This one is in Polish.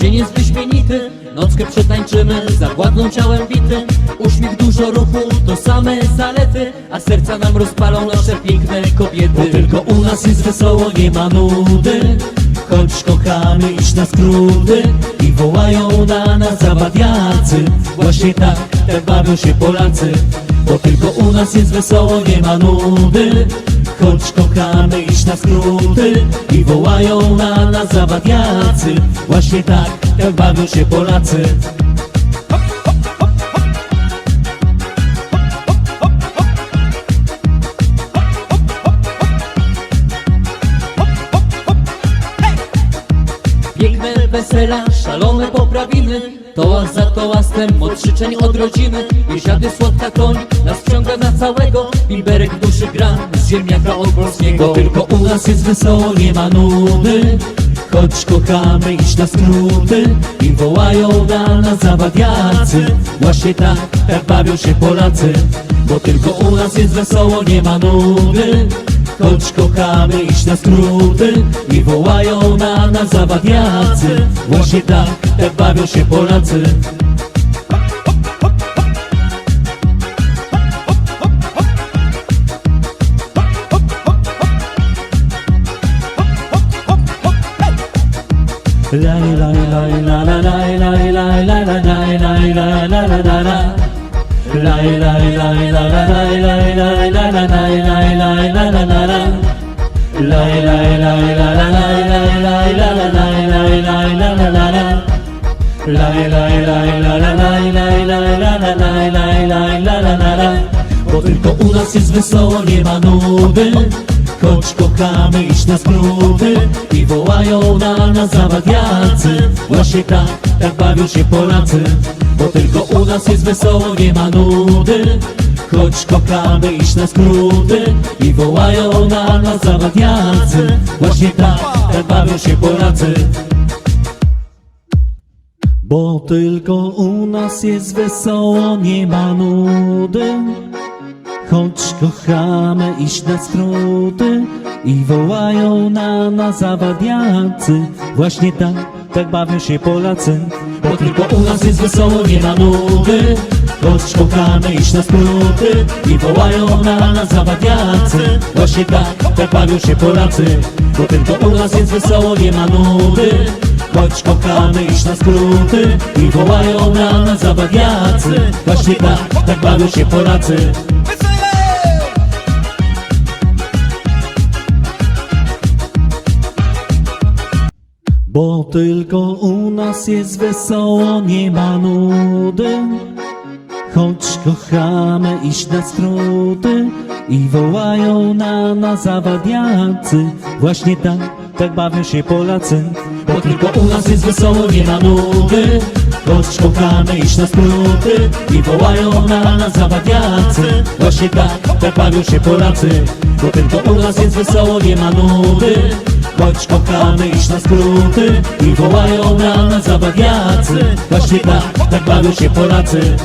dzień jest wyśmienity Nockę przetańczymy, zawładną ciałem bity. Uśmiech, dużo ruchu, to same zalety A serca nam rozpalą nasze piękne kobiety. Bo tylko u nas jest wesoło, nie ma nudy. Choć kochamy iść na skróty. I wołają na nas zawadiacy. Właśnie tak, tak bawią się Polacy. Bo tylko u nas jest wesoło, nie ma nudy Choć kochamy iść na skróty I wołają na nas zawadiacy Właśnie tak, tak bawią się Polacy wesela, szalone poprawiny. Tołas za tołastem, od życzeń od rodziny. Jesiady słodka koń, nas wciąga na całego. Bimberek duszy gra, z ziemniaka od polskiego Tylko u nas jest wesoło, nie ma nudy. Choć kochamy iść na skróty I wołają na nas zawadiacy. Właśnie tak, tak bawią się Polacy. Bo tylko u nas jest wesoło, nie ma nudy Choć kochamy iść na skróty I wołają na nas zawadniacy Właśnie tak, tak bawią się Polacy la la la la bo tylko u nas jest wesoło, nie ma nudy. Choć kochamy iść na skróty I wołają na nas zawadiacy Właśnie tak, tak bawią się Polacy. Bo tylko u nas jest wesoło, nie ma nudy Choć kochamy iść na skróty I wołają na nas zawadiacy Właśnie tak, tak bawią się Polacy. Bo tylko u nas jest wesoło, nie ma nudy. Choć kochamy iść na skróty I wołają na nas zawadiacy Właśnie tak, tak bawią się Polacy. Bo tylko u nas jest wesoło, nie ma nudy Kochamy iść na skróty I wołają na nas zawadiacy. Właśnie tak, tak bawią się Polacy Bo tylko u nas jest wesoło, nie ma nudy. Choć kochamy iść na skróty I wołają na nas zawadiacy. Właśnie tak, tak bawią się Polacy. Bo tylko u nas jest wesoło, nie ma nudy Choć kochamy iść na skróty I wołają na nas zawadiacy Właśnie tak, tak bawią się Polacy Bo tylko u nas jest wesoło, nie ma nudy. Choć kochamy iść na skróty I wołają na nas zawadiacy Właśnie tak, tak bawią się Polacy Bo tylko u nas jest wesoło, nie ma nudy. Choć kochamy iść na skróty I wołają na nas zawadiacy Właśnie tak, tak bawią się Polacy